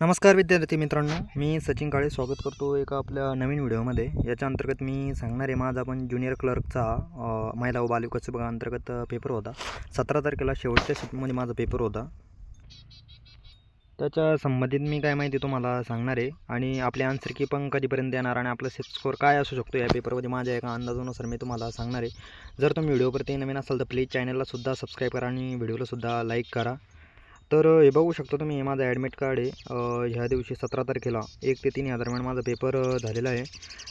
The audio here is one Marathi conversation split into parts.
नमस्कार विद्यार्थी मित्रांनो मी सचिन काळे स्वागत करतो एका आपल्या नवीन व्हिडिओमध्ये. याच्या अंतर्गत मी सांगणार आहे माझा पण ज्युनियर क्लर्कचा महिला व बालविकास विभागाअंतर्गत अंतर्गत पेपर होता. सतरा तारखेला शेवटच्या शिफ्टमध्ये माझा पेपर होता. त्याच्या संबंधित मी काय माहिती तुम्हाला सांगणार आहे आणि आपले आन्सर की पण कधीपर्यंत येणार आणि आपलं सेफ स्कोअर काय असू शकतो या पेपरमध्ये माझ्या एका अंदाजानुसार मी तुम्हाला सांगणार आहे. जर तुम्ही व्हिडिओवरती नवीन असाल तर प्लीज चॅनललासुद्धा सबस्क्राईब करा आणि व्हिडिओलासुद्धा लाईक करा. तर हे बघू शकतो तुम्ही हे माझं ॲडमिट कार्ड आहे. ह्या दिवशी सतरा तारखेला एक ते तीन या दरम्यान माझा पेपर झालेला आहे.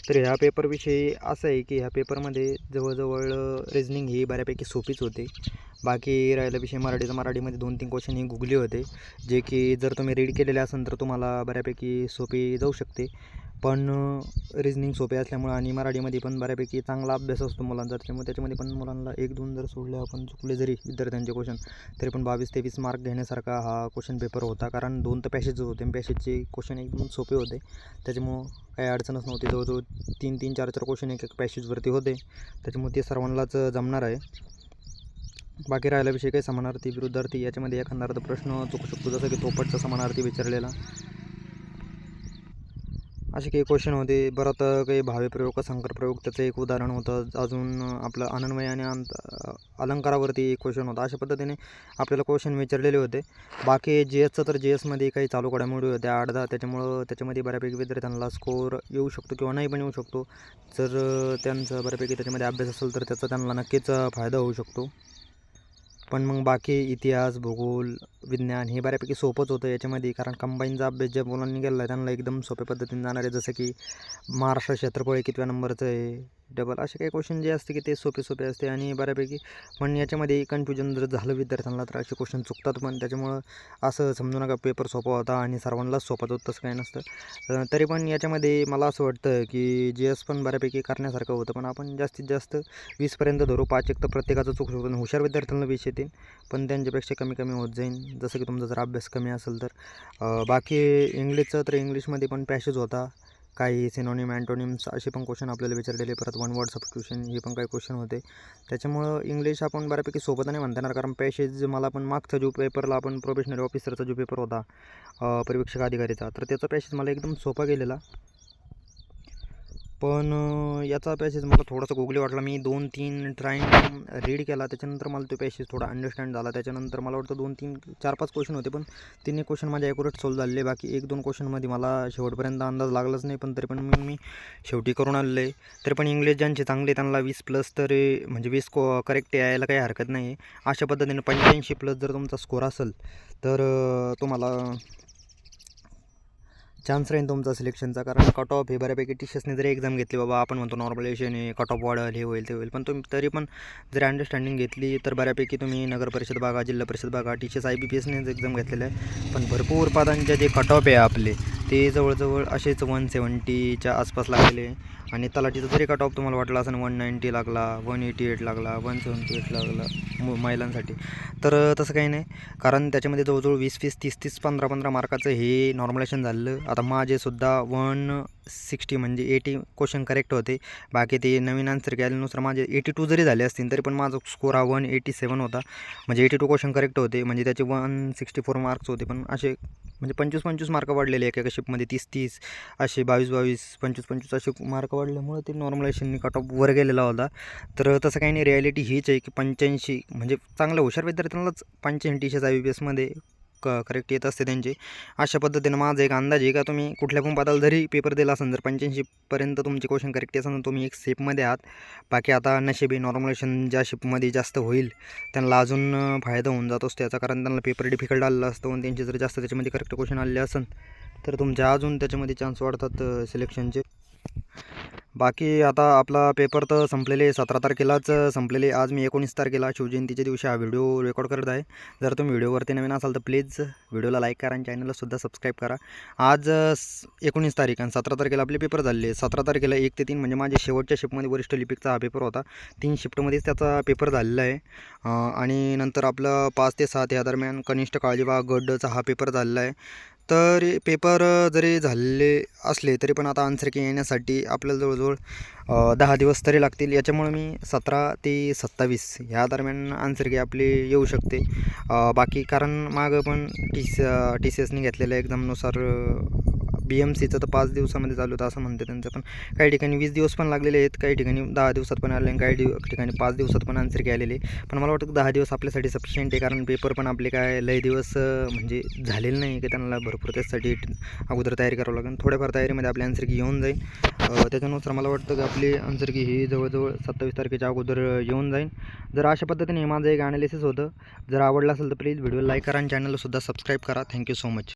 तर ह्या पेपरविषयी असं आहे की ह्या पेपरमध्ये जवळजवळ रिजनिंग ही बऱ्यापैकी सोपीच होते. बाकी राहिला विषय मराठीचा. मराठीमध्ये दोन तीन क्वेश्चन ही गुगली होते. जे की जर तुम्ही रीड केलेले असेल तर तुम्हाला बऱ्यापैकी सोपी जाऊ शकते. पण रिजनिंग सोपे असल्यामुळं आणि मराठीमध्ये पण बऱ्यापैकी चांगला अभ्यास असतो मुलांचा. त्याच्यामुळे त्याच्यामध्ये पण मुलांना एक दोन जर सोडले आपण चुकले जरी विद्यार्थ्यांचे क्वेश्चन तरी पण बावीस तेवीस मार्क घेण्यासारखा हा क्वेश्चन पेपर होता. कारण दोन तर पॅसेज होते पॅसेजचे क्वेश्चन एकदम सोपे होते. त्याच्यामुळं काही अडचणच नव्हती. जवळजवळ तीन तीन चार चार क्वेश्चन एक एक पॅसेजवरती होते. त्याच्यामुळे ते सर्वांनाच जमणार आहे. बाकी राहिला विषय काही समानार्थी विरुद्धार्थी याच्यामध्ये एखादा अर्थ प्रश्न चुकू शकतो. जसं की तोपटचा समानार्थी विचारलेला. असे काही क्वेश्चन होते. परत काही भावेप्रयोग संकरप्रयोग का त्याचं एक उदाहरण होतं. अजून आपलं अनन्वय आणि अंत अलंकारावरती एक क्वेश्चन होता. अशा पद्धतीने आपल्याला क्वेश्चन विचारलेले होते. बाकी जी एसचं तर जी एसमध्ये काही चालू घडामोडी होत्या. अर्धा त्याच्यामुळं त्याच्यामध्ये बऱ्यापैकी विद्यार्थ्यांना स्कोअर येऊ शकतो किंवा नाही पण येऊ शकतो. जर त्यांचं बऱ्यापैकी त्याच्यामध्ये अभ्यास असेल तर त्याचा त्यांना नक्कीच फायदा होऊ शकतो. पण मग बाकी इतिहास भूगोल विज्ञान हे बऱ्यापैकी सोपंच होतं याच्यामध्ये. कारण कंबाईनचा अभ्यास ज्या मुलांनी केला आहे त्यांना एकदम सोप्या पद्धतीने जाणार आहे. जसं की महाराष्ट्र क्षेत्रफळ हे कितव्या नंबरचं आहे डबल असे काही क्वेश्चन जे असते की ते सोपे सोपे असते. आणि बऱ्यापैकी पण याच्यामध्ये कन्फ्युजन जर झालं विद्यार्थ्यांना तर असे क्वेश्चन चुकतात पण. त्याच्यामुळं असं समजू नका पेपर सोपा होता आणि सर्वांनाच सोपा होत तसं काही नसतं. तरी पण याच्यामध्ये मला असं वाटतं की जी एस पण बऱ्यापैकी करण्यासारखं होतं. पण आपण जास्तीत जास्त वीसपर्यंत धरू. पाच एक तर प्रत्येकाचं चुकू शकतो आणि हुशार विद्यार्थ्यांना वीस येतील. पण त्यांच्यापेक्षा कमी कमी होत जाईल जसं की तुमचा जर अभ्यास कमी असेल तर बाकी इंग्लिशचं तर इंग्लिशमध्ये पण पॅसेज होता. काही सिनोनिम अँटोनिम्स असे पण क्वेश्चन आपल्याला विचारलेले. परत वन वर्ड सबस्क्रिप्शन हे पण काही क्वेश्चन होते. त्याच्यामुळं इंग्लिश आपण बऱ्यापैकी सोबत नाही म्हणता येणार. कारण पॅसेज मला पण मागचा जो पेपरला आपण प्रोबेशनरी ऑफिसरचा जो पेपर होता परीक्षक अधिकारीचा तर त्याचा पॅसेज मला एकदम सोपा गेलेला. पण याचा पॅसेज मला थोडासा गुगली वाटला. मी दोन तीन ट्राईम रीड केला. त्याच्यानंतर मला तो पॅसेज थोडा अंडरस्टँड झाला. त्याच्यानंतर मला वाटतं दोन तीन चार पाच क्वेश्चन होते पण तिन्ही क्वेश्चन माझे ॲक्युरेट सॉल्व झाले बाकी एक दोन क्वेश्चनमध्ये मला शेवटपर्यंत अंदाज लागलाच नाही पण तरी पण मी मी शेवटी करून आलेलो आहे तरी पण इंग्लिश ज्यांचे चांगले त्यांना वीस प्लस तरी म्हणजे वीस को करेक्ट यायला काही हरकत नाही आहे अशा पद्धतीने पंच्याऐंशी प्लस जर तुमचा स्कोर असेल तर तुम्हाला चान्स राहील तुमचा सिलेक्शनचा कारण कट ऑफ हे बऱ्यापैकी टीचर्सने जरी एक्झाम घेतली बाबा आपण म्हणतो नॉर्मलायझेशन आहे कट ऑफ वाढल हे होईल ते होईल. पण तुम्ही तरी पण जर अंडरस्टँडिंग घेतली तर बऱ्यापैकी तुम्ही नगर परिषद बघा जिल्हा परिषद बघा टीचर्स आय बी पी एसनेच एक्झाम घेतलेलं आहे. पण भरपूर पदांचे जे कट ऑफ आहे आपले ते जवळजवळ असेच वन सेवन्टीच्या आसपास लागलेले. आहे आणि तलाठीचा जरी कट ऑफ तुम्हाला वाटला असेल वन नाईंटी लागला वन एटी एट लागला वन सेवन्टी एट लागला मु महिलांसाठी तर तसं काही नाही. कारण त्याच्यामध्ये जवळजवळ वीस वीस तीस तीस पंधरा पंधरा मार्काचं हे नॉर्मलायझेशन झालं. आता माझेसुद्धा वन सिक्स्टी म्हणजे एटी क्वेश्चन करेक्ट होते. बाकी ते नवीन आन्सर केल्यानुसार माझे एटी टू जरी झाले असतील तरी पण माझा स्कोर हा वन एटी सेवन होता. म्हणजे एटी टू क्वेश्चन करेक्ट होते. म्हणजे त्याचे वन सिक्स्टी फोर मार्क्स होते. पण असे म्हणजे पंचवीस पंचवीस मार्क वाढलेले एका एका शिपमध्ये तीस तीस असे बावीस बावीस पंचवीस पंचवीस असे मार्क वाढल्यामुळं ते नॉर्मलायझेशननी कट ऑफ वर गेलेला होता. तर तसं काही नाही रिॲलिटी हीच आहे की पंच्याऐंशी म्हणजे चांगल्या हुशार विद्यार्थ्यांनाच पंच्याऐंशी टीचर्स आय बी पी एसमध्ये क करेक्ट येत असते त्यांचे. अशा पद्धतीनं माझा एक अंदाज आहे का तुम्ही कुठल्या पण पदाला जरी पेपर दिला असेल जर पंच्याऐंशीपर्यंत तुमचे क्वेश्चन करेक्ट असेल तर तुम्ही एक सेपमध्ये आहात. बाकी आता नशिबी नॉर्मलेशन ज्या शिपमध्ये जास्त होईल त्यांना अजून फायदा होऊन जात असतो. याचा कारण त्यांना पेपर डिफिकल्ट आलेला असतो आणि त्यांचे जर जास्त त्याच्यामध्ये करेक्ट क्वेश्चन आले असेल तर तुमचे अजून त्याच्यामध्ये चान्स वाढतात सिलेक्शनचे बाकी आता आपला पेपर तर संपलेले सतरा तारखेलाच संपलेले आज मी एकोणीस तारखेला शिवजयंतीच्या दिवशी हा व्हिडिओ रेकॉर्ड करत आहे. जर तुम्ही व्हिडिओवरती नवीन असाल तर प्लीज व्हिडिओला लाईक करा आणि चॅनललासुद्धा सबस्क्राईब करा. आज एकोणीस तारीख आणि सतरा तारखेला आपले पेपर झाले सतरा तारखेला एक ते तीन म्हणजे माझ्या शेवटच्या शिफ्टमध्ये वरिष्ठ लिपिकचा हा पेपर होता. तीन शिफ्टमध्येच त्याचा पेपर झालेला आहे. आणि नंतर आपलं पाच ते सात या दरम्यान कनिष्ठ काळजीवा गडचा हा पेपर झालेला आहे. तर पेपर जरी झाले असले तरी पण आता आन्सर की येण्यासाठी आपल्याला जवळजवळ दहा दिवस तरी लागतील. याच्यामुळे मी सतरा ते सत्तावीस ह्या दरम्यान आन्सर की आपली येऊ शकते. बाकी कारण मागं पण टी सी टी सी एसने घेतलेल्या एक्झामनुसार बी एम सीचं तर पाच दिवसामध्ये चालू होतं असं म्हणते त्यांचं. पण काही ठिकाणी वीस दिवस पण लागलेले आहेत काही ठिकाणी दहा दिवसात पण आले काही दिव ठिकाणी पाच दिवसात पण आन्सर की आलेले. पण मला वाटतं दहा दिवस आपल्यासाठी सफिशियंट आहे कारण पेपर पण आपले काय लय दिवस म्हणजे झालेले नाही की त्यांना भरपूर त्यासाठी अगोदर तयारी करावं लागेल. थोड्याफार तयारीमध्ये आपली आन्सर की येऊन जाईल त्याच्यानुसार मला वाटतं की आपली आन्सर की ही जवळजवळ सत्तावीस तारखेच्या अगोदर येऊन जाईल जर अशा पद्धतीने माझं एक ॲनालिसिस होतं जर आवडलं असेल तर प्लीज व्हिडिओ लाईक करा आणि चॅनलसुद्धा सबस्क्राईब करा. Thank you so much